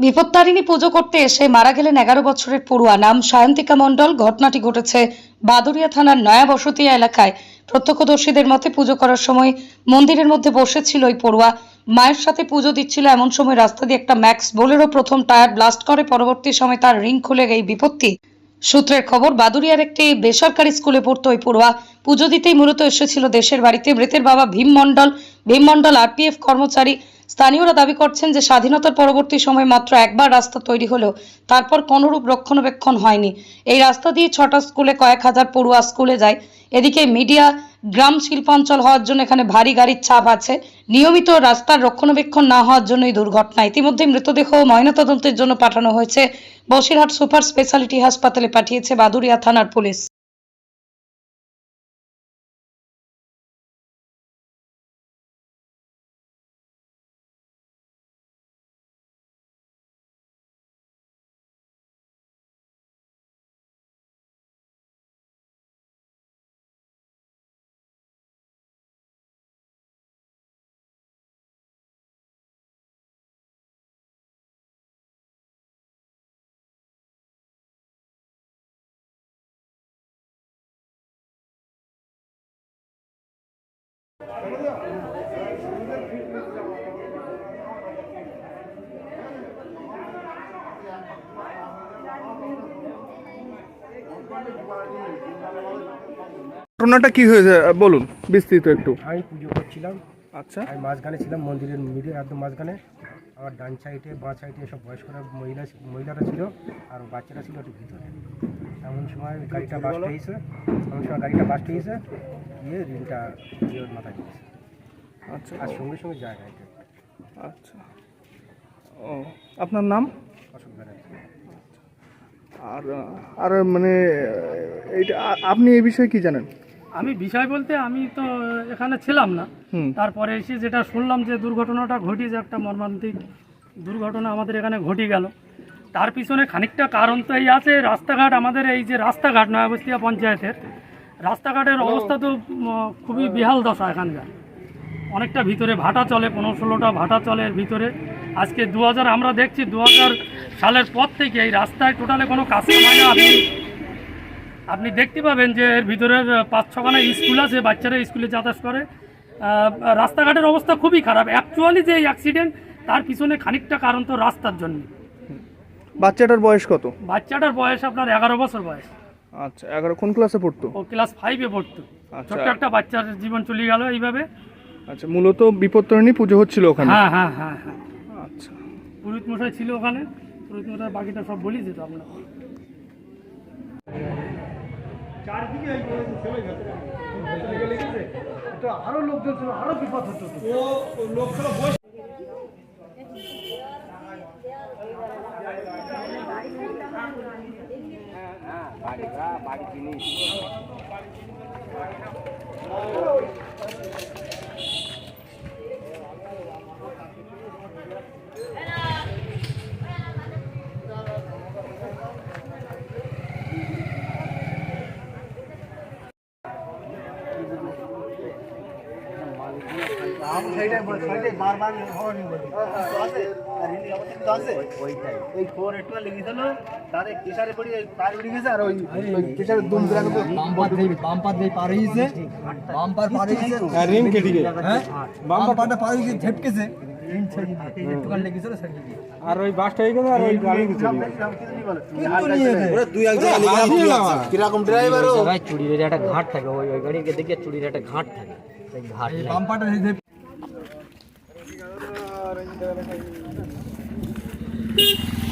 বিপত্তারিণী পুজো করতে এসে মারা গেলেন এগারো বছরের পড়ুয়া নাম সায়ন্তিকা মণ্ডল। ঘটনাটি ঘটেছে বাদুরিয়া থানার নয়া বসতিয়া এলাকায়। প্রত্যক্ষদর্শীদের মতে পুজো করার সময় মন্দিরের মধ্যে বসেছিল ওই পড়ুয়া। মায়ের সাথে পুজো দিচ্ছিল এমন সময় রাস্তা দিয়ে একটা ম্যাক্স বোলেরো প্রথম টায়ার ব্লাস্ট করে। পরবর্তী সময় তার রিং খুলে এই বিপত্তি। সূত্রের খবর বাদুরিয়ার একটি বেসরকারি স্কুলে পড়তো ওই পড়ুয়া। পুজো দিতেই মূলত এসেছিল দেশের বাড়িতে। মৃতের বাবা ভীম মণ্ডল। ভীম মণ্ডল, আরপিএফ কর্মচারী। স্থানীয়রা দাবি করছেন যে স্বাধীনতার পরবর্তী সময় মাত্র একবার রাস্তা তৈরি হলেও তারপর কোনরূপ রক্ষণাবেক্ষণ হয়নি। এই রাস্তা দিয়ে ছটা স্কুলে কয়েক হাজার পড়ুয়া স্কুলে যায়। এদিকে মিডিয়া গ্রাম শিল্পাঞ্চল হওয়ার জন্য এখানে ভারী গাড়ির চাপ আছে। নিয়মিত রাস্তার রক্ষণাবেক্ষণ না হওয়ার জন্য এই দুর্ঘটনা। ইতিমধ্যে মৃতদেহ ময়নাতদন্তের জন্য পাঠানো হয়েছে। বসিরহাট সুপার স্পেশালিটি হাসপাতালে পাঠিয়েছে বাদুরিয়া থানার পুলিশ। ঘটনাটা কি হয়েছে? বলুন বিস্তৃত একটু। আমি পুজো করছিলাম। আচ্ছা। আমি মাঝখানে ছিলাম মন্দিরের মিডিল একদম মাঝখানে। আমার ডান সাইডে বাঁ সাইডে সব বয়স্করা মহিলা মহিলারা ছিল আর বাচ্চারা ছিল একটু ভিতরে। এমন সময় গাড়িটা বাস্ট হয়েছে। এমন সময় গাড়িটা বাস্ট হয়েছে। গিয়ে রিংটা দিয়ে ওর মাথায় দিয়েছে। আচ্ছা। আর সঙ্গে সঙ্গে যায় গাড়িটা। আচ্ছা। ও আপনার নাম? অসুখ ব্যানার্জি। আর আর মানে এইটা আপনি এই বিষয়ে কি জানেন? আমি বিষয় বলতে আমি তো এখানে ছিলাম না। তারপরে এসে যেটা শুনলাম যে দুর্ঘটনাটা ঘটিয়েছে একটা মর্মান্তিক দুর্ঘটনা আমাদের এখানে ঘটে গেল। তার পিছনে খানিকটা কারণ তো এই আছে রাস্তাঘাট আমাদের এই যে রাস্তাঘাট নয়াবস্তিয়া পঞ্চায়েতের রাস্তাঘাটের অবস্থা তো খুবই বেহাল দশা এখানকার। অনেকটা ভিতরে ভাটা চলে পনেরো ষোলোটা ভাটা চলে এর ভিতরে। আজকে দু হাজার আমরা দেখছি দু হাজার সালের পর থেকে এই রাস্তায় টোটালে কোনো কাস্টমার না আপনি আপনি দেখতে পাবেন যে এর ভিতরে পাঁচ ছখানা স্কুল আছে বাচ্চারা স্কুলে যাতায়াত করে। রাস্তাঘাটের অবস্থা খুবই খারাপ। অ্যাকচুয়ালি যে এই অ্যাক্সিডেন্ট তার পিছনে খানিকটা কারণ তো রাস্তার জন্য। বাচ্চাটার বয়স কত? বাচ্চাটার বয়স আপনার এগারো বছর বয়স। আচ্ছা এগারো কোন ক্লাসে পড়তো? ও ক্লাস ফাইভে পড়তো। আচ্ছা। ছোট্ট একটা বাচ্চার জীবন চলে গেল এইভাবে। আচ্ছা মূলত বিপত্তরিণী পুজো হচ্ছিল ওখানে? হ্যাঁ হ্যাঁ হ্যাঁ হ্যাঁ। আচ্ছা। পুরোহিত মশাই ছিল ওখানে। পুরোহিত মশাই বাকিটা সব বলি দিত আপনার ওই পার উঠে গেছে। আর ওই ওই কেশারে দুম করে বাম্পার দিয়ে বাম্পার দিয়ে পার হয়েছে বাম্পার পার হয়েছে রিং কেটে গেছে হ্যাঁ বাম্পারটা পার হয়েছে ঝেপকেছে আর ওই বাসটা হয়ে গেছে আর ওই গাড়ি কীরকম ড্রাইভার ও জায়গায় চুরির একটা ঘাট থাকে। ওই ওই গাড়িকে দেখে চুরির একটা ঘাট থাকে ঘাট বাম্পারটা ঝেপ আচ্ছা